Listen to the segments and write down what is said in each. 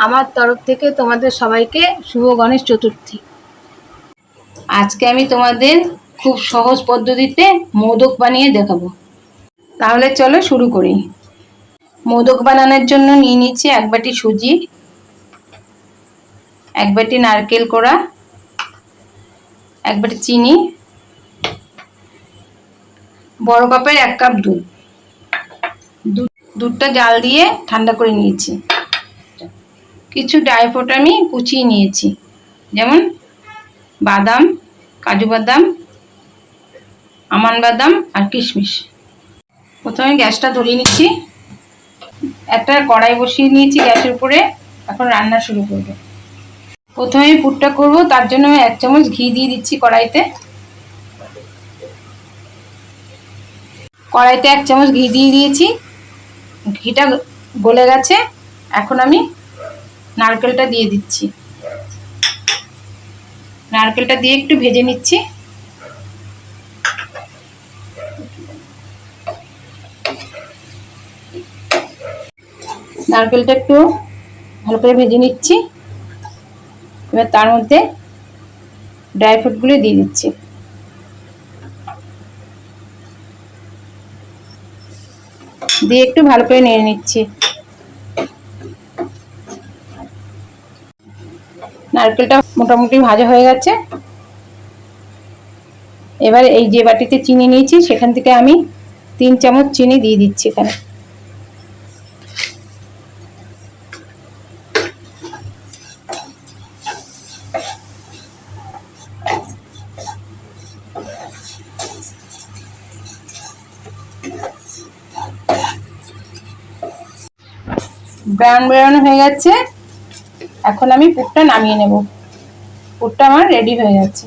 আমার তরফ থেকে তোমাদের সবাইকে শুভ গণেশ চতুর্থী। আজকে আমি তোমাদের খুব সহজ পদ্ধতিতে মোদক বানিয়ে দেখাবো। তাহলে চলো শুরু করি। মোদক বানানোর জন্য নিয়ে নিচ্ছি এক বাটি সুজি, এক বাটি নারকেল কোড়া, এক বাটি চিনি, বড় কাপের এক কাপ দুধ। দুধ- দুধটা জাল দিয়ে ঠান্ডা করে নিয়েছি। কিছু ড্রাই ফ্রুট আমি কুচিয়ে নিয়েছি। যেমন বাদাম, কাজু বাদাম, আমান বাদাম আর কিশমিশ। প্রথমে গ্যাসটা ধরিয়ে নিচ্ছি। একটা কড়াই বসিয়ে নিয়েছি গ্যাসের উপরে। এখন রান্না শুরু করব। প্রথমে পুরটা করব, তার জন্য এক চামচ ঘি দিয়ে দিচ্ছি কড়াইতে। কড়াইতে এক চামচ ঘি দিয়ে দিয়েছি। ঘিটা গলে গেছে। এখন আমি নারকেলটা দিয়ে দিচ্ছি। নারকেলটা দিয়ে একটু ভেজে নিচ্ছি। নারকেলটা একটু ভালো করে ভেজে নিচ্ছি। এবার তার মধ্যে ড্রাই ফ্রুটগুলো দিয়ে দিচ্ছি। দিয়ে একটু ভালো করে নেড়ে নিচ্ছি। নারকেলটা মোটামুটি ভাজা হয়ে গেছে। এবার এই যে বাটিতে চিনি নিয়েছি, সেখান থেকে আমি তিন চামচ চিনি দিয়ে দিচ্ছি এখানে। ব্রাউন ব্রাউন হয়ে গেছে। এখন আমি পুরটা নামিয়ে নেব। পুরটা আমার রেডি হয়ে গেছে।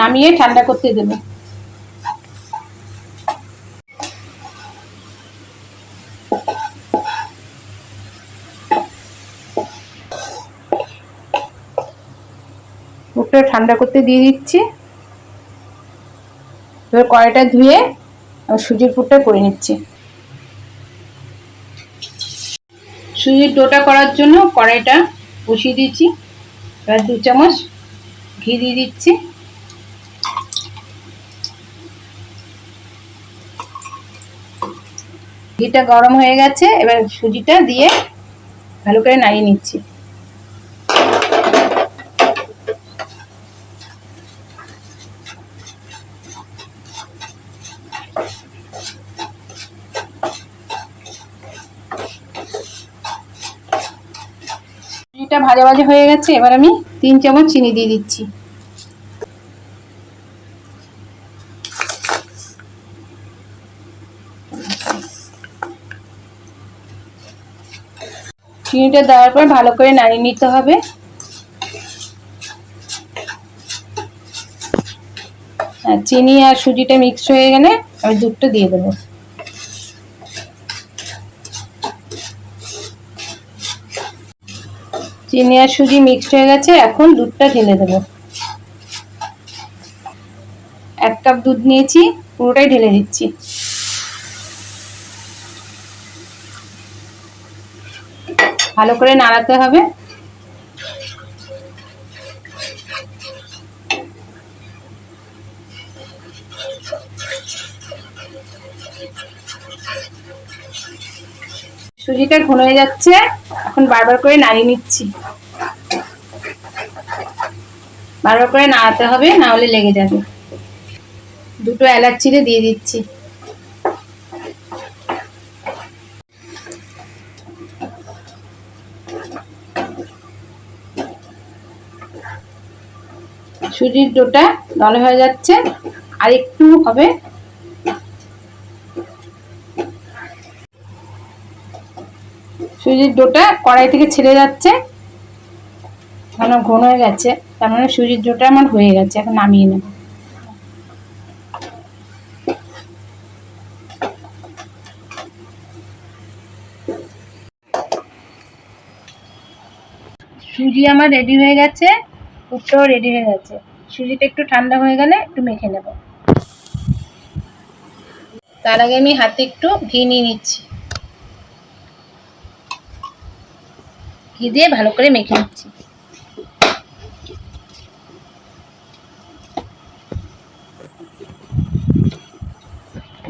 নামিয়ে ঠান্ডা করতে দেবো। পুরটা ঠান্ডা করতে দিয়ে দিচ্ছি। এবার কড়াইটা ধুয়ে সুজির পুরটা করে নিচ্ছি। সুজির ডোটা করার জন্য কড়াইটা বসিয়ে দিচ্ছি। এবার দু চামচ ঘি দিয়ে দিচ্ছি। ঘিটা গরম হয়ে গেছে, এবার সুজিটা দিয়ে ভালো করে নাড়িয়ে নিচ্ছি। চিনিটা ভাজা ভাজা হয়ে গেছে, এবার আমি তিন চামচ চিনি দিয়ে দিচ্ছি। চিনিটা দেওয়ার পর ভালো করে নাড়িয়ে নিতে হবে। চিনি আর সুজিটা মিক্স হয়ে গেলে আমি দুধটা দিয়ে দেবো। চিনি আর সুজি মিক্সড হয়ে গেছে, এখন দুধটা ঢেলে দেবো। এক কাপ দুধ নিয়েছি, পুরোটাই ঢেলে দিচ্ছি। ভালো করে নাড়াতে হবে। সুজিটা ঘন হয়ে যাচ্ছে। এখন বারবার করে নাড়িয়ে নিচ্ছি। বারবার করে নাড়াতে হবে, না হলে লেগে যাবে। দুটো এলাচ চিড়ে দিয়ে দিচ্ছি। সুজির ডোটা দলে হয়ে যাচ্ছে। আর একটু হবে। সুজির ডোটা কড়াই থেকে ছেড়ে যাচ্ছে। ঘন ঘন হয়ে গেছে। তার মানে সুজির ডোটা আমার হয়ে গেছে, এখন নামিয়ে নেব। সুজি আমার রেডি হয়ে গেছে পুরটাও রেডি হয়ে গেছে। সুজিটা একটু ঠান্ডা হয়ে গেলে একটু মেখে নেব। তার আগে আমি হাতে একটু ঘি নিয়ে নিচ্ছি। ঘি দিয়ে ভালো করে মেখে নিচ্ছি।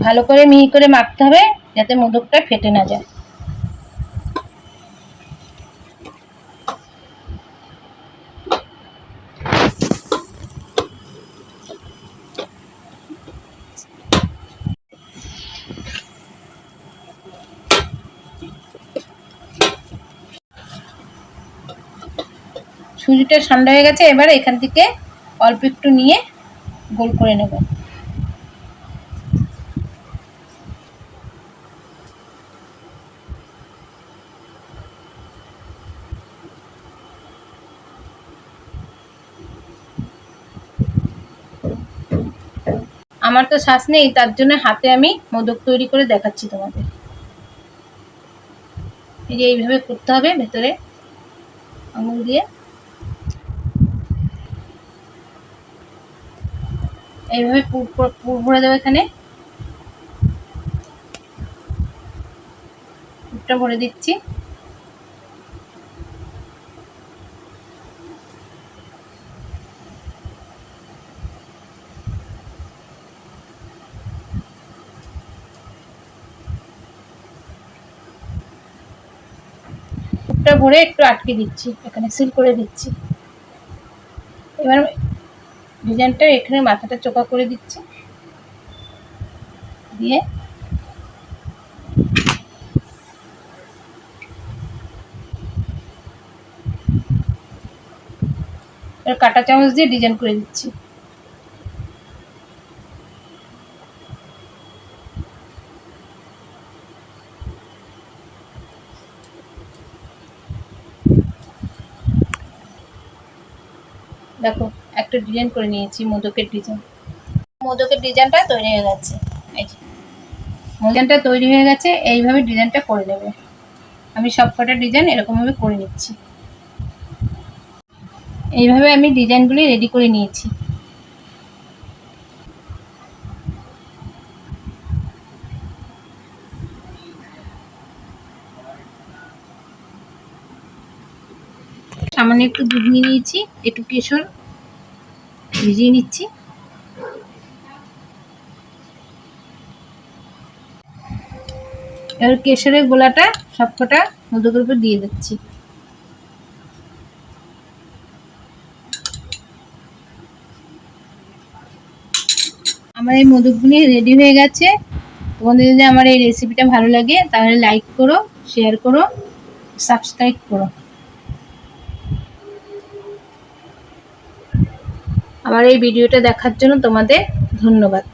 ভালো করে মিহি করে মাখতে হবে যাতে মোদকটা ফেটে না যায়। সুজিটা ঠান্ডা হয়ে গেছে, এবার এখান থেকে অল্প একটু নিয়ে গোল করে নেব। আমার তো শ্বাস নেই, তার জন্য হাতে আমি মোদক তৈরি করে দেখাচ্ছি তোমাদের। এই যে এইভাবে করতে হবে, ভেতরে আঙুল দিয়ে। এইভাবে পুর ভরে দেবো এখানে। পুরটা ভরে দিচ্ছি। ভরে একটু আটকে দিচ্ছি, এখানে সিল করে দিচ্ছি। এবার ডিজাইনটা এখানে মাথাটা চোকা করে দিচ্ছি। দিয়ে এবার কাটা চামচ দিয়ে ডিজাইন করে দিচ্ছি। দেখো একটা ডিজাইন করে নিয়েছি, মোদকের ডিজাইন মোদকের ডিজাইনটা তৈরি হয়ে গেছে। ডিজাইনটা তৈরি হয়ে গেছে, এইভাবে ডিজাইনটা করে নেবে। আমি সব কটা ডিজাইন এরকমভাবে করে নিচ্ছি। এইভাবে আমি ডিজাইনগুলি রেডি করে নিয়েছি। সামান্য একটু দুধ নিয়ে নিয়েছি, একটু কেশর। ভিজিয়ে নিচ্ছি। এবার কেশরের গোলাটা সবকটা মোদকের উপর দিয়ে দিচ্ছি। আমার এই মোদকগুলি রেডি হয়ে গেছে। তোমাদের যদি আমার এই রেসিপিটা ভালো লাগে, তাহলে লাইক করো শেয়ার করো সাবস্ক্রাইব করো। আমার এই ভিডিওটা দেখার জন্য তোমাদের ধন্যবাদ।